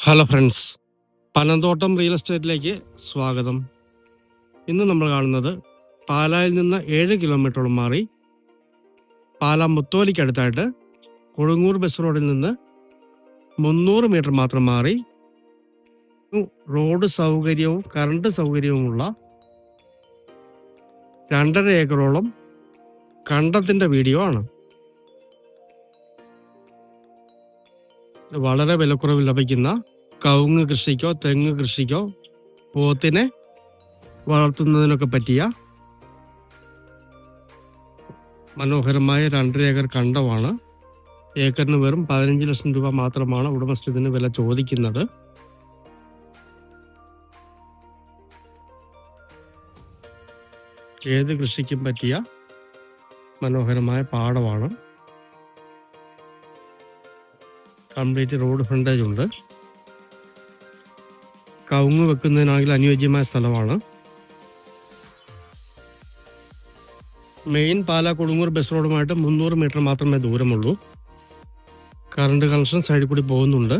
Hello friends Panamthottam real എസ്റ്റേറ്റിലേക്ക് സ്വാഗതം. ഇന്ന് നമ്മൾ കാണുന്നത് പാലായിൽ നിന്ന് ഏഴ് കിലോമീറ്ററോളം മാറി പാല മുത്തോലിക്കടുത്തായിട്ട് കൊടുങ്ങൂർ ബസ് റോഡിൽ നിന്ന് മുന്നൂറ് മീറ്റർ മാത്രം മാറി റോഡ് സൗകര്യവും കറണ്ട് സൗകര്യവുമുള്ള രണ്ടര ഏക്കറോളം കണ്ടത്തിന്റെ വീഡിയോ ആണ്. വളരെ വിലക്കുറവ് ലഭിക്കുന്ന കവുങ്ങ് കൃഷിക്കോ തെങ്ങ് കൃഷിക്കോ പോത്തിനെ വളർത്തുന്നതിനൊക്കെ പറ്റിയ മനോഹരമായ രണ്ടര ഏക്കർ കണ്ടമാണ്. ഏക്കറിന് വെറും പതിനഞ്ച് ലക്ഷം രൂപ മാത്രമാണ് ഉടമസ്ഥത്തിന് വില ചോദിക്കുന്നത്. ഏത് കൃഷിക്കും പറ്റിയ മനോഹരമായ പാടമാണ്. കംപ്ലീറ്റ് റോഡ് ഫ്രണ്ടേജ് ഉണ്ട്. കവുങ്ങ് വെക്കുന്നതിനാണെങ്കിൽ അനുയോജ്യമായ സ്ഥലമാണ്. മെയിൻ പാലാ കൊടുങ്ങൂർ ബസ് റോഡുമായിട്ട് മുന്നൂറ് മീറ്റർ മാത്രമേ ദൂരമുള്ളൂ. കറണ്ട് കണക്ഷൻ സൈഡിൽ കൂടി പോകുന്നുണ്ട്.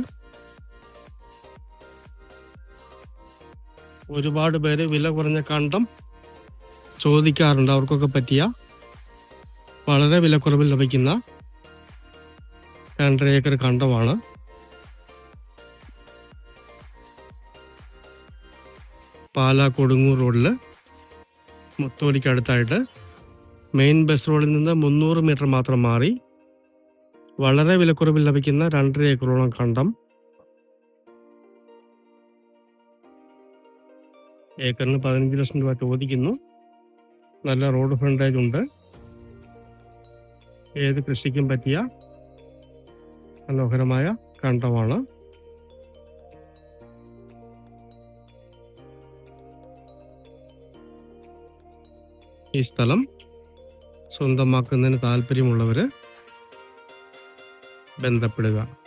ഒരുപാട് പേര് വില കുറഞ്ഞ കണ്ടം ചോദിക്കാറുണ്ട് അവർക്കൊക്കെ പറ്റിയ വളരെ വിലക്കുറവിൽ ലഭിക്കുന്ന രണ്ടര ഏക്കർ കണ്ടമാണ്. പാലാ കൊടുങ്ങൂർ റോഡിൽ മുത്തോലിക്ക് അടുത്തായിട്ട് മെയിൻ ബസ് റോഡിൽ നിന്ന് മുന്നൂറ് മീറ്റർ മാത്രം മാറി വളരെ വിലക്കുറവിൽ ലഭിക്കുന്ന രണ്ടര ഏക്കറോളം കണ്ടം ഏക്കറിന് പതിനഞ്ച് ലക്ഷം രൂപ ചോദിക്കുന്നു. നല്ല റോഡ് ഫ്രണ്ടേജ് ഉണ്ട്. ഏത് കൃഷിക്കും പറ്റിയ മനോഹരമായ കണ്ടമാണ്. ഈ സ്ഥലം സ്വന്തമാക്കുന്നതിന് താല്പര്യമുള്ളവര് ബന്ധപ്പെടുക.